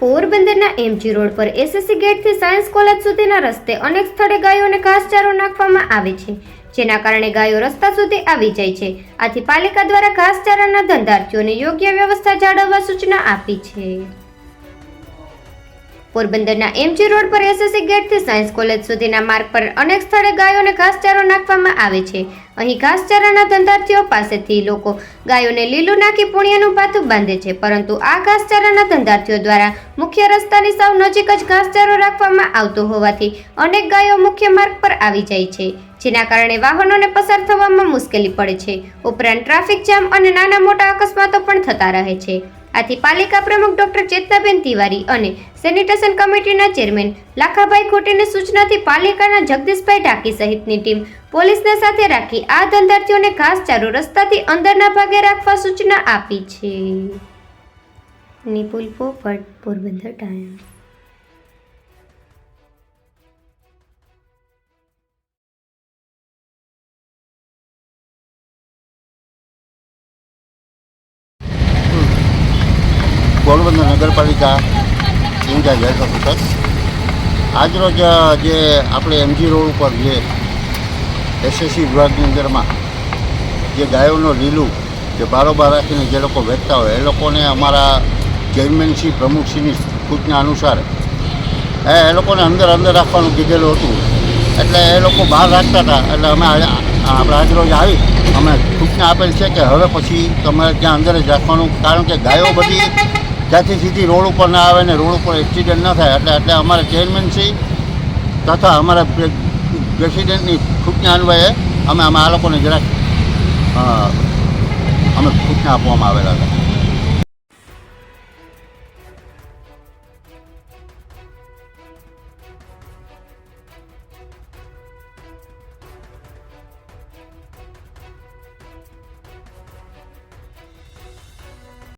પોરબંદરના MG road પર SSC ગેટથી સાયન્સ કોલેજ સુધીના રસ્તે અનેક સ્થળે ગાયોને ઘાસચારો નાખવામાં આવે છે, જેના કારણે ગાયો રસ્તા સુધી આવી જાય છે. આથી પાલિકા દ્વારા ઘાસચારાના ધંધાર્થીઓને યોગ્ય વ્યવસ્થા જાળવવા સૂચના આપી છે. પોરબંદરના એમજી રોડ પર એસએસસી ગેટથી સાયન્સ કોલેજ સુધીના માર્ગ પર અનેક સ્થળે ગાયોને ઘાસચારો નાખવામાં આવે છે. અહીં ઘાસચારાના ધંધાર્થીઓ પાસેથી લોકો ગાયોને લીલું નાખી પુણ્યનું પાતું બાંધે છે, પરંતુ આ ઘાસચારાના ધંધાર્થીઓ દ્વારા મુખ્ય રસ્તાની સાવ નજીક જ ઘાસચારો રાખવામાં આવતો હોવાથી અનેક ગાયો મુખ્ય માર્ગ પર આવી જાય છે, જેના કારણે વાહનોને પસાર થવામાં મુશ્કેલી પડે છે. ઉપરાંત ટ્રાફિક જામ અને નાના મોટા અકસ્માતો પણ થતા રહે છે. આથી પાલિકા પ્રમુખ ડોક્ટર ચેતનાબેન તિવારી અને સેનિટેશન કમિટીના ચેરમેન લાખાભાઈ ખોટીની સૂચનાથી પાલિકાના જગદીશભાઈ ઢાકી સહિતની ટીમ પોલીસને સાથે રાખી આ ધંધાર્થીઓને ઘાસચારો રસ્તાથી અંદરના ભાગે રાખવા સૂચના આપી છે. નિપુલ પોપટ, પોરબંદર ટાઈમ્સ. પોરબંદર નગરપાલિકા ઇન્ચાર્જ હેલ્થ ઓફિસર આજરોજ જે આપણે એમજી રોડ ઉપર જે એસએસસી વિભાગની અંદરમાં જે ગાયોનો લીલું જે બારોબાર રાખીને જે લોકો વેચતા હોય, એ લોકોને અમારા ચેરમેનશ્રી પ્રમુખશ્રીની સૂચના અનુસાર, એ એ લોકોને અંદર અંદર રાખવાનું કીધેલું હતું. એટલે એ લોકો બહાર રાખતા હતા. એટલે અમે આપણે આજરોજ આવી, અમે સૂચના આપેલ છે કે હવે પછી તમારે ત્યાં અંદર જ રાખવાનું. કારણ કે ગાયો બધી ત્યાંથી સીધી રોડ ઉપર ના આવે ને રોડ ઉપર એક્સિડન્ટ ન થાય, એટલે એટલે અમારે ચેરમેનશ્રી તથા અમારા પ્રેસિડેન્ટની સૂચના અન્વયે અમે આમાં આ લોકોને જરાક અમે સૂચના આપવામાં આવેલા હતા.